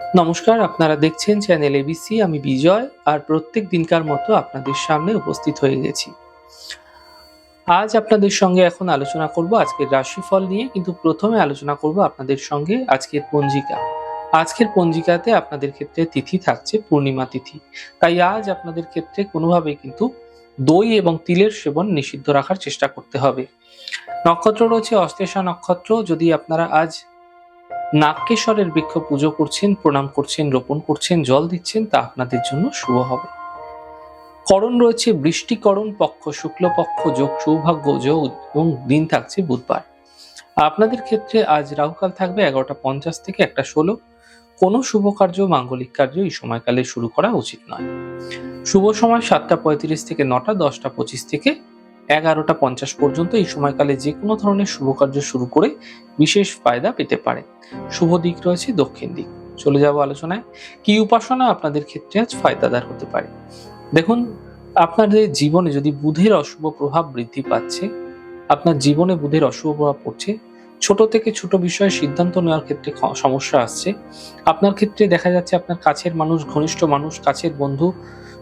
নমস্কার, আপনারা দেখছেন চ্যানেল এবিসি আমি বিজয়, আর প্রত্যেক দিনকার মতো আপনাদের সামনে উপস্থিত হয়ে গেছি। আজ আপনাদের সঙ্গে এখন আলোচনা করব আজকের রাশিফল নিয়ে, কিন্তু প্রথমে আলোচনা করব আপনাদের সঙ্গে আজকের পঞ্জিকা। আজকের পঞ্জিকাতে আপনাদের ক্ষেত্রে তিথি থাকছে পূর্ণিমা তিথি। তাই আজ আপনাদের ক্ষেত্রে কোনোভাবেই কিন্তু দই এবং তিলের সেবন নিষিদ্ধ রাখার চেষ্টা করতে হবে। নক্ষত্র রয়েছে অশ্লেষা নক্ষত্র, যদি আপনারা আজ নাগকেশ্বরের বৃক্ষ পুজো করছেন, প্রণাম করছেন, রোপণ করছেন, জল দিচ্ছেন, তা আপনাদের জন্য শুভ হবে। করণ রয়েছে বৃষ্টিকরণ পক্ষ, শুক্লপক্ষ, যোগ সৌভাগ্য, যোগ এবং দিন থাকছে বুধবার। আপনাদের ক্ষেত্রে আজ রাহুকাল থাকবে এগারোটা পঞ্চাশ থেকে একটা ষোলো। কোনো শুভ কার্য, মাঙ্গলিক কার্য এই সময়কালে শুরু করা উচিত নয়। শুভ সময় সাতটা পঁয়ত্রিশ থেকে নটা, দশটা পঁচিশ থেকে এগারোটা পঞ্চাশ পর্যন্ত এই সময়কালে যে কোনো ধরনের শুভ কার্য শুরু করে বিশেষ ফায়দা পেতে পারেন শুভ দিক রয়েছে দক্ষিণ দিক। চলে যাব আলোচনায়। কি উপাসনা আপনাদের ক্ষেত্রে আজ ফায়দাদার হতে পারে? দেখুন, আপনাদের জীবনে যদি বুধের অশুভ প্রভাব বৃদ্ধি পাচ্ছে, আপনার জীবনে বুধের অশুভ প্রভাব পড়ছে, ছোট থেকে ছোট বিষয়ে সিদ্ধান্ত নেওয়ার ক্ষেত্রে সমস্যা আসছে। আপনার ক্ষেত্রে দেখা যাচ্ছে আপনার কাছের মানুষ, ঘনিষ্ঠ মানুষ, কাছের বন্ধু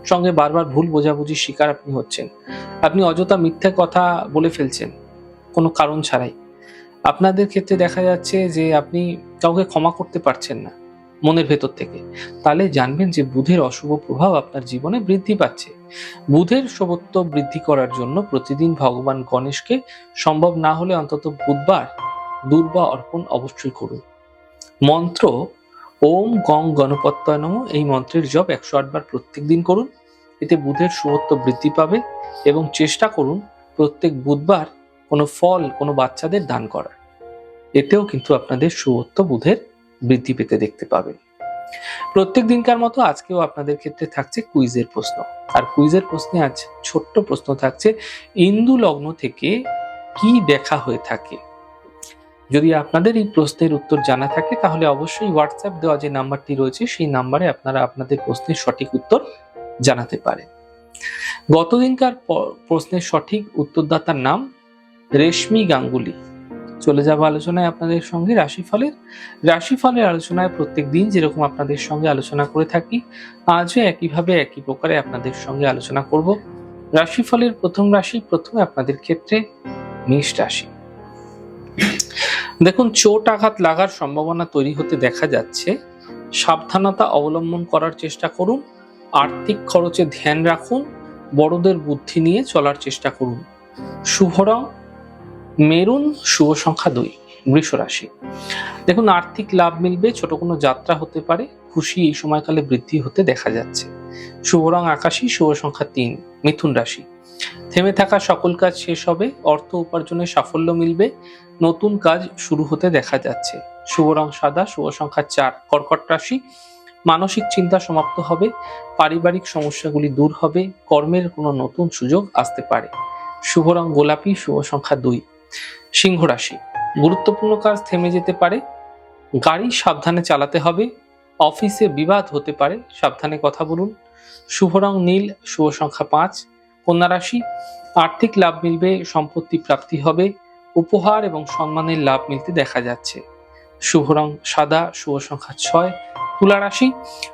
সঙ্গে বারবার ভুল বোঝাবুঝির শিকার আপনি হচ্ছেন। আপনি অযথা মিথ্যা কথা বলে ফেলছেন, কোনো কারণ ছাড়াই। আপনাদের ক্ষেত্রে দেখা যাচ্ছে যে আপনি কাউকে ক্ষমা করতে পারছেন না, মনের ভেতর থেকে। তাহলে জানবেন যে বুধের অশুভ প্রভাব আপনার জীবনে বৃদ্ধি পাচ্ছে। বুধের শুভত্ব বৃদ্ধি করার জন্য প্রতিদিন ভগবান গণেশকে সম্ভব না হলে অন্তত বুধবার দুর্বা অর্পণ অবশ্যই করুন। মন্ত্র ওম গং গণপত্যয় নম এই মন্ত্রের জপ একশো আটবার প্রত্যেক দিন করুন। এতে বুধের শুভত্ব বৃদ্ধি পাবে এবং চেষ্টা করুন প্রত্যেক বুধবার কোনো ফল, কোনো বাচ্চাদের দান করার। এতেও কিন্তু আপনাদের শুভত্ব বুধের বৃদ্ধি পেতে দেখতে পাবেন প্রত্যেক দিনকার মতো আজকেও আপনাদের ক্ষেত্রে থাকছে কুইজের প্রশ্ন। আর কুইজের প্রশ্নে আজ ছোট্ট প্রশ্ন থাকছে ইন্দু লগ্ন থেকে কি দেখা হয়ে থাকে? যদি আপনাদের এই প্রশ্নের উত্তর জানা থাকে, তাহলে অবশ্যই হোয়াটসঅ্যাপ দেওয়া যে নাম্বারটি রয়েছে, সেই নাম্বারে আপনারা আপনাদের প্রশ্নের সঠিক উত্তর জানাতে পারেন। গতদিনকার প্রশ্নের সঠিক উত্তরদাতার নাম রেশমি গাঙ্গুলি। চলে যাব আলোচনায় আপনাদের সঙ্গে রাশিফলের। রাশিফলের আলোচনায় প্রত্যেক দিন যেরকম আপনাদের সঙ্গে আলোচনা করে থাকি, আজও একইভাবে একই প্রকারে আপনাদের সঙ্গে আলোচনা করব। রাশিফলের প্রথম রাশি, প্রথমে আপনাদের ক্ষেত্রে মেষ রাশি। দেখুন, চোট আঘাত লাগার সম্ভাবনা তৈরি হতে দেখা যাচ্ছে। সাবধানতা অবলম্বন করার চেষ্টা করুন। আর্থিক খরচে ধ্যান রাখুন। বড়দের বুদ্ধি নিয়ে চলার চেষ্টা করুন। শুভ রং, মেরুন, শুভ সংখ্যা দুই, বৃষ রাশি। দেখুন, আর্থিক লাভ মিলবে, ছোট কোনো যাত্রা হতে পারে, খুশি এই সময়কালে বৃদ্ধি হতে দেখা যাচ্ছে। শুভ রং আকাশী, শুভ সংখ্যা তিন। মিথুন রাশি। থেমে থাকা সকল কাজ শেষ হবে, অর্থ উপার্জনে সাফল্য মিলবে, নতুন কাজ শুরু হতে দেখা যাচ্ছে। শুভ রং সাদা, শুভ সংখ্যা চার, কর্কট রাশি। মানসিক চিন্তা সমাপ্ত হবে, পারিবারিক সমস্যাগুলি দূর হবে, কর্মের কোনো নতুন সুযোগ আসতে পারে। শুভ রং গোলাপি, শুভ সংখ্যা দুই। সিংহ রাশি। গুরুত্বপূর্ণ কাজ থেমে যেতে পারে, গাড়ি সাবধানে চালাতে হবে অফিসে বিবাদ হতে পারে, সাবধানে কথা বলুন। শুভ রং নীল, শুভ সংখ্যা পাঁচ। কন্যা রাশি, আর্থিক লাভ মিলবে, সম্পত্তি প্রাপ্তি হবে, উপহার এবং সম্মানের লাভ মিলতে দেখা যাচ্ছে। শুভ রং সাদা, শুভ সংখ্যা ছয়। তুলা রাশি,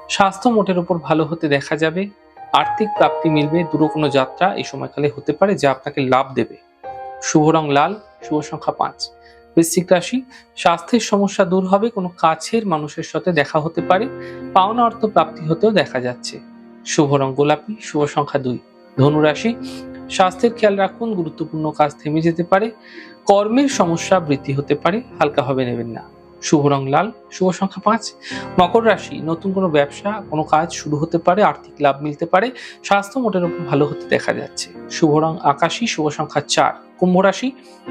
স্বাস্থ্য মোটের উপর ভালো হতে দেখা যাবে, আর্থিক প্রাপ্তি মিলবে দূর কোনো যাত্রা এই সময়কালে হতে পারে যা আপনাকে লাভ দেবে। শুভ রং লাল, শুভ সংখ্যা পাঁচ। বৃশ্চিক রাশি, স্বাস্থ্যের সমস্যা দূর হবে, কোনো কাছের মানুষের সাথে দেখা হতে পারে, পাওনা অর্থ প্রাপ্তি হতেও দেখা যাচ্ছে। শুভ রং গোলাপি, শুভ সংখ্যা দুই। ধনুরাশি স্বাস্থ্যের খেয়াল রাখুন, গুরুত্বপূর্ণ কাজ থেমে যেতে পারে, কর্মের সমস্যা বৃদ্ধি হতে পারে হালকাভাবে নেবেন না। শুভ রং লাল, শুভ সংখ্যা পাঁচ। মকর রাশি, নতুন কোনো ব্যবসা, কোনো কাজ শুরু হতে পারে, আর্থিক লাভ মিলতে পারে, স্বাস্থ্য মোটের উপর ভালো হতে দেখা যাচ্ছে। শুভ রং আকাশী, শুভ সংখ্যা চার। কুম্ভ রাশি,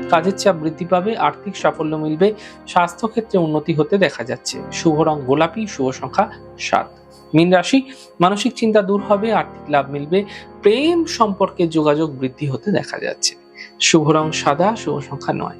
কাজের চাপ বৃদ্ধি পাবে, আর্থিক সাফল্য মিলবে স্বাস্থ্য ক্ষেত্রে উন্নতি হতে দেখা যাচ্ছে। শুভ রং গোলাপি, শুভ সংখ্যা সাত। মীন রাশি, মানসিক চিন্তা দূর হবে, আর্থিক লাভ মিলবে, প্রেম সম্পর্কে যোগাযোগ বৃদ্ধি হতে দেখা যাচ্ছে। শুভ রং সাদা, শুভ সংখ্যা নয়।